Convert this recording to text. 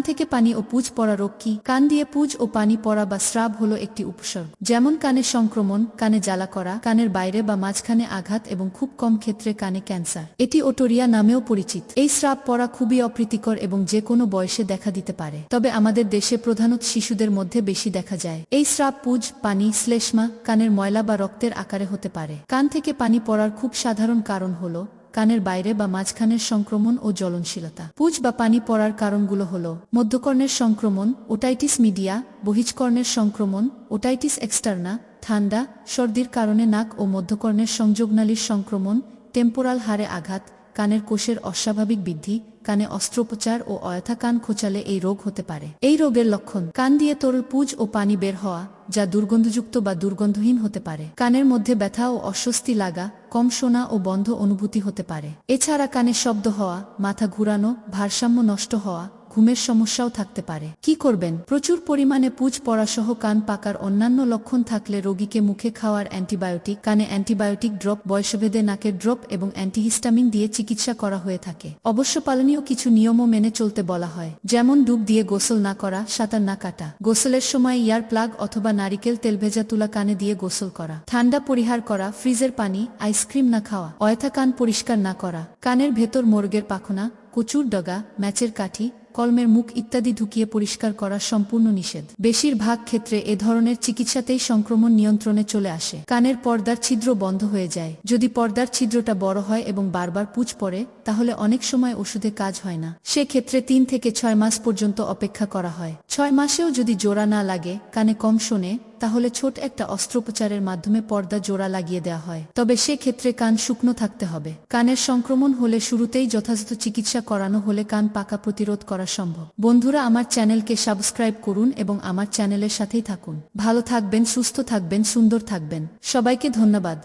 থেকে পানি ও পুজ পড়া রোগ কি? কান দিয়ে পুজ ও পানি পড়া বা স্রাব হলো একটি উপসর্গ। যেমন কানে সংক্রমণ, কানে জ্বালা করা, কানের বাইরে বা মাঝখানে আঘাত এবং খুব কম ক্ষেত্রে কানে ক্যান্সার। এটি ওটোরিয়া নামেও পরিচিত। এই স্রাব পড়া খুবই অপ্রীতিকর এবং যে কোনো বয়সে দেখা দিতে পারে। তবে আমাদের দেশে প্রধানত শিশুদের মধ্যে বেশি দেখা যায়। এই স্রাব পুজ, পানি, শ্লেষ্মা, কানের ময়লা বা রক্তের আকারে হতে পারে। কান থেকে পানি পড়ার খুব সাধারণ কারণ হলো কানের বাইরে বা মাঝখানের সংক্রমণ ও জ্বলনশীলতা। পুজ বা পানি পড়ার কারণগুলো হল, মধ্যকর্ণের সংক্রমণ, ওটাইটিস মিডিয়া, বহিষ্কর্ণের সংক্রমণ, ওটাইটিস এক্সটার্না, ঠান্ডা, সর্দির কারণে নাক ও মধ্যকর্ণের সংযোগনালীর সংক্রমণ, টেম্পোরাল হারে আঘাত, কানের কোষের অস্বাভাবিক বৃদ্ধি, কানে অস্ত্রোপচার ও অয়থা কান খোঁচালে এই রোগ হতে পারে। এই রোগের লক্ষণ, কান দিয়ে তরল পুজ ও পানি বের হওয়া যা দুর্গন্ধযুক্ত বা দুর্গন্ধহীন হতে পারে। কানের মধ্যে ব্যথা ও অস্বস্তি লাগা, কম শোনা ও বন্ধ অনুভূতি হতে পারে। এছাড়া কানে শব্দ হওয়া, মাথা ঘুরানো, ভারসাম্য নষ্ট হওয়া ঘুমের সমস্যাও থাকতে পারে। কি করবেন? প্রচুর পরিমাণে পুজ পড়াসহ কান পাকার অন্যান্য লক্ষণ থাকলে রোগীকে মুখে খাওয়ার অ্যান্টিবায়োটিক, কানে অ্যান্টিবায়োটিক ড্রপ, বয়সভেদে নাকের ড্রপ এবং অ্যান্টিহিস্টামিন দিয়ে চিকিৎসা করা হয়ে থাকে। অবশ্য পালনীয় কিছু নিয়মও মেনে চলতে বলা হয়। যেমন ডুব দিয়ে গোসল না করা, সাঁতার না কাটা। গোসলের সময় ইয়ার প্লাগ অথবা নারিকেল তেল ভেজা তুলা কানে দিয়ে গোসল করা। ঠান্ডা পরিহার করা, ফ্রিজের পানি, আইসক্রিম না খাওয়া। অয়থা কান পরিষ্কার না করা। কানের ভেতর মোরগের পাখনা, কচুর ডগা, ম্যাচের কাঠি কলমের মুখ ইত্যাদি ঢুকিয়ে পরিষ্কার করা সম্পূর্ণ নিষেধ। বেশিরভাগ ক্ষেত্রে এ ধরনের চিকিৎসাতেই সংক্রমণ নিয়ন্ত্রণে চলে আসে। কানের পর্দার ছিদ্র বন্ধ হয়ে যায়। যদি পর্দার ছিদ্রটা বড় হয় এবং বারবার পুজ পড়ে, তাহলে অনেক সময় ওষুধে কাজ হয় না। সেক্ষেত্রে তিন থেকে ছয় মাস পর্যন্ত অপেক্ষা করা হয়। ছয় মাসেও যদি জোড়া না লাগে, কানে কম শোনে তাহলে ছোট একটা অস্ত্রোপচারের মাধ্যমে পর্দা জোড়া লাগিয়ে দেওয়া হয়। তবে সেক্ষেত্রে কান শুকনো থাকতে হবে। কানের সংক্রমণ হলে শুরুতেই যথাযথ চিকিৎসা করানো হলে কান পাকা প্রতিরোধ করা সম্ভব। বন্ধুরা, আমার চ্যানেলকে সাবস্ক্রাইব করুন এবং আমার চ্যানেলের সাথেই থাকুন। ভালো থাকবেন, সুস্থ থাকবেন, সুন্দর থাকবেন। সবাইকে ধন্যবাদ।